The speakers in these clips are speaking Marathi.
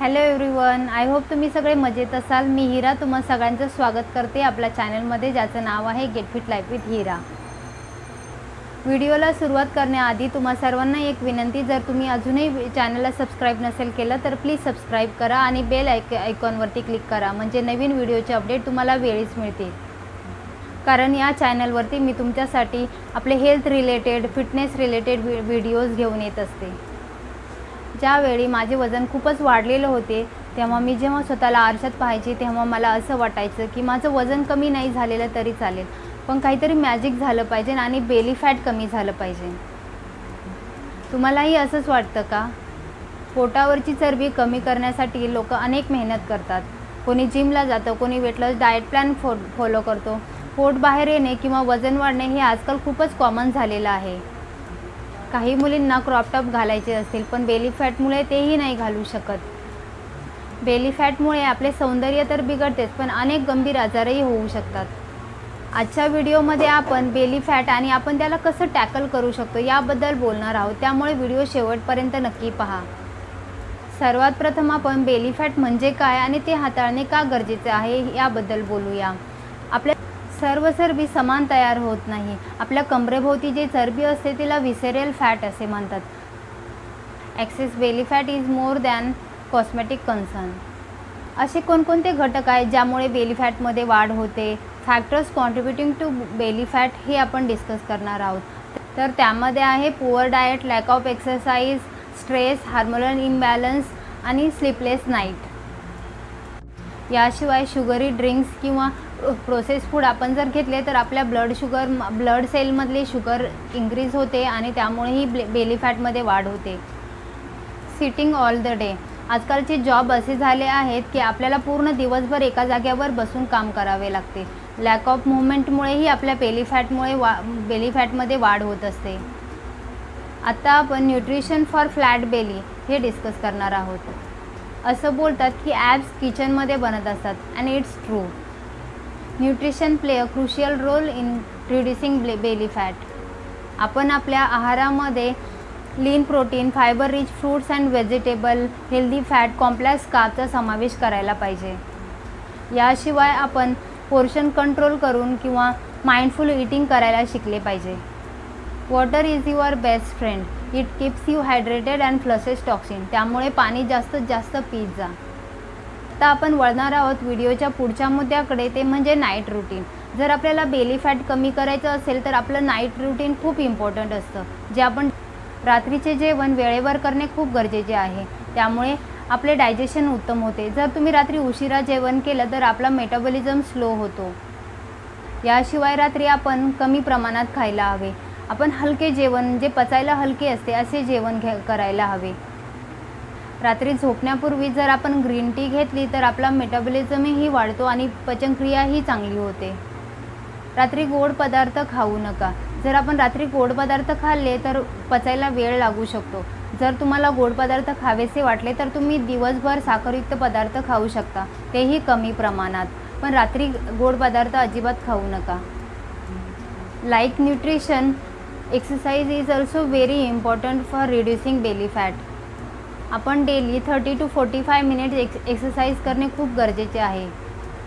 हॅलो एव्हरीवन आय होप तुम्ही सगळे मजेत असाल. मी हिरा तुम्हा सगळ्यांचं स्वागत करते आपल्या चॅनलमध्ये ज्याचं नाव आहे get fit life with Hira व्हिडिओला सुरुवात करण्याआधी तुम्हा सर्वांना एक विनंती. जर तुम्ही अजूनही चॅनलला सबस्क्राईब नसेल केलं तर प्लीज सबस्क्राईब करा आणि बेल आयक आयकॉनवरती क्लिक करा. म्हणजे नवीन व्हिडिओचे अपडेट तुम्हाला वेळीच मिळतील. कारण या चॅनलवरती मी तुमच्यासाठी आपले हेल्थ रिलेटेड फिटनेस रिलेटेड व्हि व्हिडिओज घेऊन येत असते. ज्यावेळी माझे वजन खूपच वाढलेलं होते तेव्हा मी जेव्हा स्वतःला आरशात पाहायचे तेव्हा मला असं वाटायचं की माझं वजन कमी नाही झालेलं तरी चालेल. पण काहीतरी मॅजिक झालं पाहिजे आणि बेली फॅट कमी झालं पाहिजे. तुम्हालाही असंच वाटतं का? पोटावरची चरबी कमी करण्यासाठी लोक अनेक मेहनत करतात. कोणी जिमला जातं कोणी वेटलॉस डाएट प्लॅन फो फॉलो करतो. पोट बाहेर येणे किंवा वजन वाढणे हे आजकाल खूपच कॉमन झालेलं आहे. काही मुलींना क्रॉप टॉप घालायचे असतील पण बेली फॅटमुळे तेही नाही घालू शकत. बेली फॅटमुळे आपले सौंदर्य तर बिघडतेच पण अनेक गंभीर आजारही होऊ शकतात. आजच्या व्हिडिओमध्ये आपण बेली फॅट आणि आपण त्याला कसं टॅकल करू शकतो याबद्दल बोलणार आहोत. त्यामुळे व्हिडिओ शेवटपर्यंत नक्की पहा. सर्वात प्रथम आपण बेली फॅट म्हणजे काय आणि ते हाताळणे का गरजेचे आहे याबद्दल बोलूया. आपल्या सर्व चरबी समान तयार होत नाही. आपल्या कमरेभोवती जे चरबी असते तिला विसेरियल फॅट असे म्हणतात. Excess belly fat is more than cosmetic concern असे कोणकोणते घटक आहेत ज्यामुळे बेली फॅटमध्ये वाढ होते? Factors contributing to belly fat हे आपण डिस्कस करणार आहोत. तर त्यामध्ये आहे poor diet lack of exercise stress hormonal imbalance आणि स्लीपलेस नाईट याशिवाय शुगरी ड्रिंक्स किंवा प्रोसेस फूड आपण जर घेतले तर आपल्या ब्लड शुगर ब्लड सेलमधले शुगर इन्क्रीज होते आणि त्यामुळेही ब्ले बेली फॅटमध्ये वाढ होते. सिटिंग ऑल द डे आजकालचे जॉब असे झाले आहेत की आपल्याला पूर्ण दिवसभर एका जाग्यावर बसून काम करावे लागते. लॅक ऑफ मुवमेंटमुळेही आपल्या बेली फॅटमुळे वा बेली फॅटमध्ये वाढ होत असते. आत्ता आपण न्यूट्रिशन फॉर फ्लॅट बेली हे डिस्कस करणार आहोत. असं बोलतात की ॲप्स किचनमध्ये बनत असतात. And it's true nutrition play a crucial role in reducing ब्ले belly fat आपण आपल्या आहारामध्ये lean protein fibre rich fruits and vegetable healthy fat complex काचा समावेश करायला पाहिजे. याशिवाय आपण पोर्शन कंट्रोल करून किंवा माइंडफुल इटिंग करायला शिकले पाहिजे. Water is your best friend it keeps you hydrated and flushes toxin त्यामुळे पाणी जास्तीत जास्त पीत जा. आता आपण वळणार आहोत व्हिडिओच्या पुढच्या मुद्द्याकडे ते म्हणजे नाईट रुटीन जर आपल्याला बेली फॅट कमी करायचं असेल तर आपलं नाईट रुटीन खूप इम्पॉर्टंट असतं. जे आपण रात्रीचे जेवण वेळेवर करणे खूप गरजेचे आहे. त्यामुळे आपले डायजेशन उत्तम होते. जर तुम्ही रात्री उशिरा जेवण केलं तर आपला मेटाबॉलिझम स्लो होतो. याशिवाय रात्री आपण कमी प्रमाणात खायला हवे. आपण हलके जेवण जे पचायला हलके असते असे जेवण घ्या करायला हवे. रात्री झोपण्यापूर्वी जर आपण ग्रीन टी घेतली तर आपला मेटाबॉलिझमही वाढतो आणि पचनक्रियाही चांगली होते. रात्री गोड पदार्थ खाऊ नका. जर आपण रात्री गोड पदार्थ खाल्ले तर पचायला वेळ लागू शकतो. जर तुम्हाला गोड पदार्थ खावेसे वाटले तर तुम्ही दिवसभर साखरयुक्त पदार्थ खाऊ शकता. तेही कमी प्रमाणात. पण रात्री गोड पदार्थ अजिबात खाऊ नका. Like nutrition exercise is also very important for reducing belly fat आपण daily thirty to forty five minutes x exercise करणे खूप गरजेचे आहे.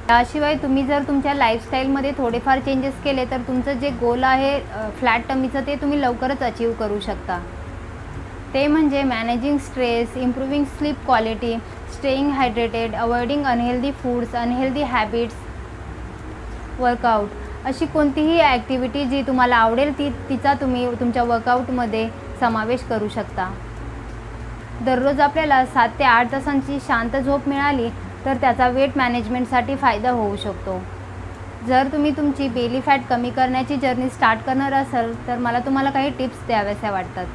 त्याशिवाय तुम्ही जर तुमच्या लाईफस्टाईलमध्ये थोडेफार चेंजेस केले तर तुमचं जे गोल आहे फ्लॅट टमीचं ते तुम्ही लवकरच अचीव करू शकता. ते म्हणजे managing stress improving sleep quality staying hydrated avoiding unhealthy foods unhealthy habits workout अशी कोणतीही ॲक्टिव्हिटी जी तुम्हाला आवडेल ती तिचा तुम्ही तुमच्या वर्कआउटमध्ये समावेश करू शकता. दररोज आपल्याला सात ते आठ तासांची शांत झोप मिळाली तर त्याचा वेट मॅनेजमेंटसाठी फायदा होऊ शकतो. जर तुम्ही तुमची बेली फॅट कमी करण्याची जर्नी स्टार्ट करणार असाल तर मला तुम्हाला काही टिप्स द्याव्याशा वाटतात.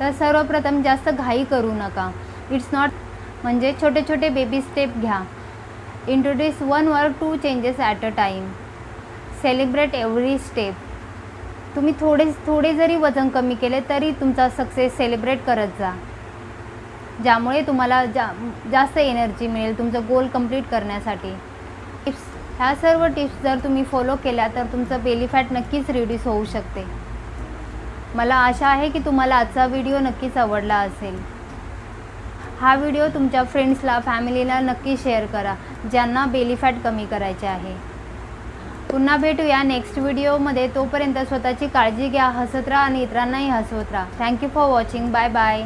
तर सर्वप्रथम जास्त घाई करू नका. इट्स नॉट म्हणजे छोटे छोटे बेबी स्टेप घ्या. Introduce one or two changes at a time celebrate every step तुम्ही थोडे थोडे जरी वजन कमी केले तरी तुमचा सक्सेस सेलिब्रेट करत जा. ज्यामुळे तुम्हाला जा जास्त एनर्जी मिळेल तुमचं गोल कंप्लीट करण्यासाठी. टिप्स ह्या सर्व टिप्स जर तुम्ही फॉलो केल्या तर तुमचं बेली फॅट नक्कीच रिड्यूस होऊ शकते. मला आशा आहे की तुम्हाला आजचा व्हिडिओ नक्कीच आवडला असेल. हा व्हिडिओ तुमच्या फ्रेंड्सला फॅमिलीला नक्की शेअर करा ज्यांना बेली फॅट कमी करायचे आहे. पुन्हा भेटूया नेक्स्ट व्हिडिओमध्ये तोपर्यंत स्वतःची काळजी घ्या हसत राहा आणि इतरांनाही हसवत राहा. Thank you for watching bye bye